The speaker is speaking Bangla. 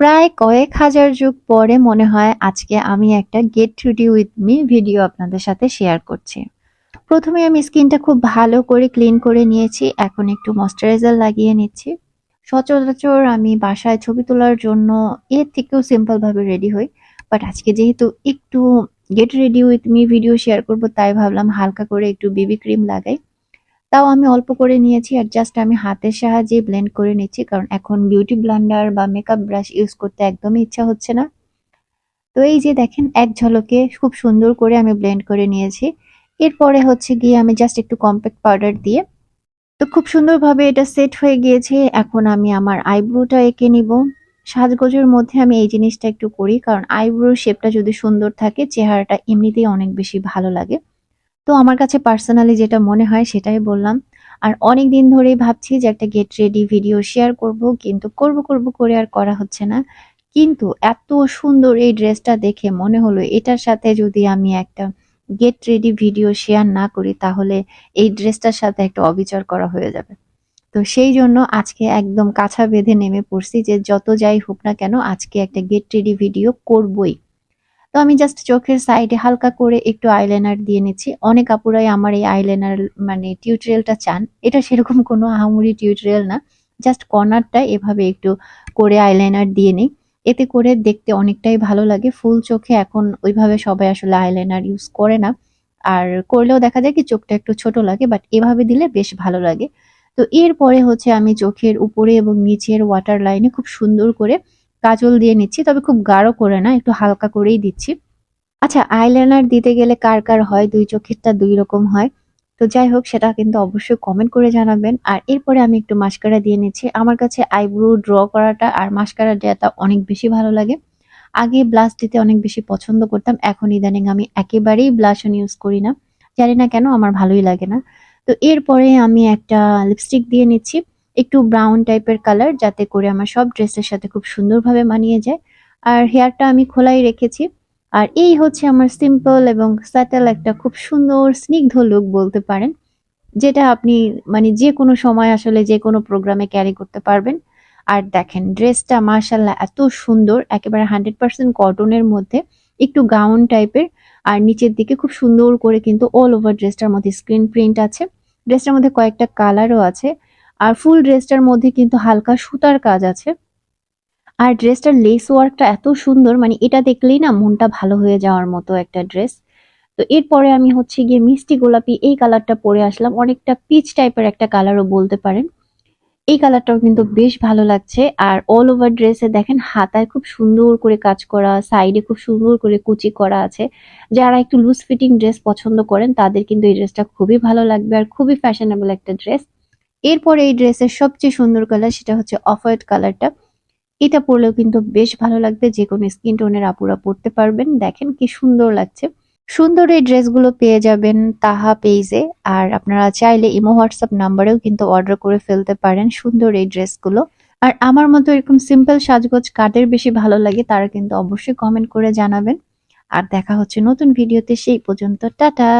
প্রায় কয়েক হাজার যুগ পরে মনে হয় আজকে আমি একটা get ready with me video আপনাদের সাথে শেয়ার করছি। প্রথমে আমি স্কিনটা খুব ভালো করে ক্লিন করে নিয়েছি, এখন একটু ময়শ্চারাইজার লাগিয়ে নিচ্ছি। সচরাচর আমি বাসায় ছবি তোলার জন্য এর থেকেও সিম্পলভাবে রেডি হই বাট আজকে যেহেতু একটু get ready with me video share করব, তাই ভাবলাম হালকা করে একটু বেবি ক্রিম লাগাই। তাও আমি অল্প করে নিয়েছি আর জাস্ট আমি হাতের সাহায্যে ব্লেন্ড করে নিচ্ছি, কারণ এখন বিউটি ব্লান্ডার বা মেকআপ ব্রাশ ইউজ করতে একদমই ইচ্ছা হচ্ছে না। তো এই যে দেখেন, এক ঝলকে খুব সুন্দর করে আমি ব্লেন্ড করে নিয়েছি। এরপরে হচ্ছে গিয়ে আমি জাস্ট একটু কম্প্যাক্ট পাউডার দিয়ে, তো খুব সুন্দরভাবে এটা সেট হয়ে গিয়েছে। এখন আমি আমার আইব্রোটা এঁকে নিব। সাজগোজের মধ্যে আমি এই জিনিসটা একটু করি, কারণ আইব্রোর শেপটা যদি সুন্দর থাকে, চেহারাটা এমনিতেই অনেক বেশি ভালো লাগে। তো আমার কাছে পার্সোনালি যেটা মনে হয় সেটাই বললাম। আর অনেক দিন ধরেই ভাবছি যে একটা গেট রেডি ভিডিও শেয়ার করব, কিন্তু করব করব করে আর করা হচ্ছে না। কিন্তু এত সুন্দর এই ড্রেসটা দেখে মনে হলো এটার সাথে যদি আমি একটা গেট রেডি ভিডিও শেয়ার না করি, তাহলে এই ড্রেসটার সাথে একটা অবিচার করা হয়ে যাবে। তো সেই জন্য আজকে একদম কাছা বেঁধে নেমে পড়ছি যে যত যাই হোক না কেন, আজকে একটা গেট রেডি ভিডিও করবই। তো আমি জাস্ট চোখের সাইডে হালকা করে একটু আইলাইনার দিয়ে নিচ্ছি। অনেক আপুরাই আমার এই আইলাইনার মানে টিউটোরিয়ালটা চান। এটা সেরকম কোনো আহামরি টিউটোরিয়াল না। জাস্ট কর্নারটা এভাবে একটু করে আইলাইনার দিয়ে নিই। এতে করে দেখতে অনেকটাই ভালো লাগে। ফুল চোখে এখন ওইভাবে সবাই আসলে আইলাইনার ইউজ করে না। আর করলেও দেখা যায় কি চোখটা একটু ছোট লাগে বাট এভাবে দিলে বেশ ভালো লাগে। তো এরপরে হচ্ছে আমি চোখের উপরে এবং নিচের ওয়াটার লাইনে খুব সুন্দর করে কাজল দিয়ে নিচ্ছি, তবে খুব গাঢ় করে না, একটু হালকা করেই দিচ্ছি। আচ্ছা আইলাইনার দিতে গেলে কার কার হয়? দুই চোখেরটা দুই রকম হয়। তো যাই হোক, সেটা কিন্তু অবশ্যই কমেন্ট করে জানাবেন। আর এরপরে আমি একটু মাস্কারা দিয়ে নিচ্ছি। আমার কাছে আইব্রো ড্র করাটা আর মাস্কারা দেওয়াটা অনেক বেশি ভালো লাগে। আগে ব্লাশ দিতে অনেক বেশি পছন্দ করতাম, এখন ইদানিং আমি একেবারেই ব্লাশন ইউজ করি না। জানি না কেন, আমার ভালোই লাগে না। তো এরপরে আমি একটা লিপস্টিক দিয়ে নিচ্ছি। একটু ব্রাউন টাইপের কালার যাতে করে আমার সব ড্রেসের সাথে খুব সুন্দরভাবে মানিয়ে যায়। আর হেয়ারটা আমি খোলাই রেখেছি। আর এই হচ্ছে আমার সিম্পল এবং স্যাটেল একটা খুব সুন্দর, স্নিগ্ধ লুক বলতে পারেন, যেটা আপনি মানে যে কোনো সময় আসলে যে কোনো প্রোগ্রামে ক্যারি করতে পারবেন। আর দেখেন ড্রেসটা মার্শাল্লাহ এত সুন্দর, একেবারে হান্ড্রেড পার্সেন্ট কটনের মধ্যে, একটু গাউন টাইপের আর নিচের দিকে খুব সুন্দর করে কিন্তু অল ওভার ড্রেসটার মধ্যে স্ক্রিন প্রিন্ট আছে। ড্রেসটার মধ্যে কয়েকটা কালারও আছে। আর ফুল ড্রেসটার মধ্যে কিন্তু হালকা সুতার কাজ আছে। আর ড্রেসটার লেস ওয়ার্কটা এত সুন্দর মানে এটা দেখলেই না মনটা ভালো হয়ে যাওয়ার মতো একটা ড্রেস তো এরপরে আমি হচ্ছে গিয়ে মিষ্টি গোলাপি এই কালারটা পরে আসলাম। অনেকটা পিচ টাইপের একটা কালারও বলতে পারেন। এই কালারটাও কিন্তু বেশ ভালো লাগছে। আর অল ওভার ড্রেসে দেখেন হাতায় খুব সুন্দর করে কাজ করা সাইডে খুব সুন্দর করে কুচি করা আছে। যারা একটু লুজ ফিটিং ড্রেস পছন্দ করেন, তাদের কিন্তু এই ড্রেসটা খুবই ভালো লাগবে। আর খুবই ফ্যাশনেবল একটা ড্রেস এরপরে এই ড্রেসের সবচেয়ে সুন্দর কালার সেটা হচ্ছে অফ হোয়াইট কালারটা এটা পরলেও কিন্তু বেশ ভালো লাগবে, যে কোনো স্কিন টোনের আপুরা পরতে পারবেন। দেখেন কি সুন্দর লাগছে। সুন্দর এই ড্রেসগুলো পেয়ে যাবেন তাহা পেজে আর আপনারা চাইলে ইমো হোয়াটসঅ্যাপ নাম্বারেও কিন্তু অর্ডার করে ফেলতে পারেন সুন্দর এই ড্রেসগুলো আর আমার মতো এরকম সিম্পল সাজগোজ কাদের বেশি ভালো লাগে তারা কিন্তু অবশ্যই কমেন্ট করে জানাবেন। আর দেখা হচ্ছে নতুন ভিডিওতে সেই পর্যন্ত টাটা!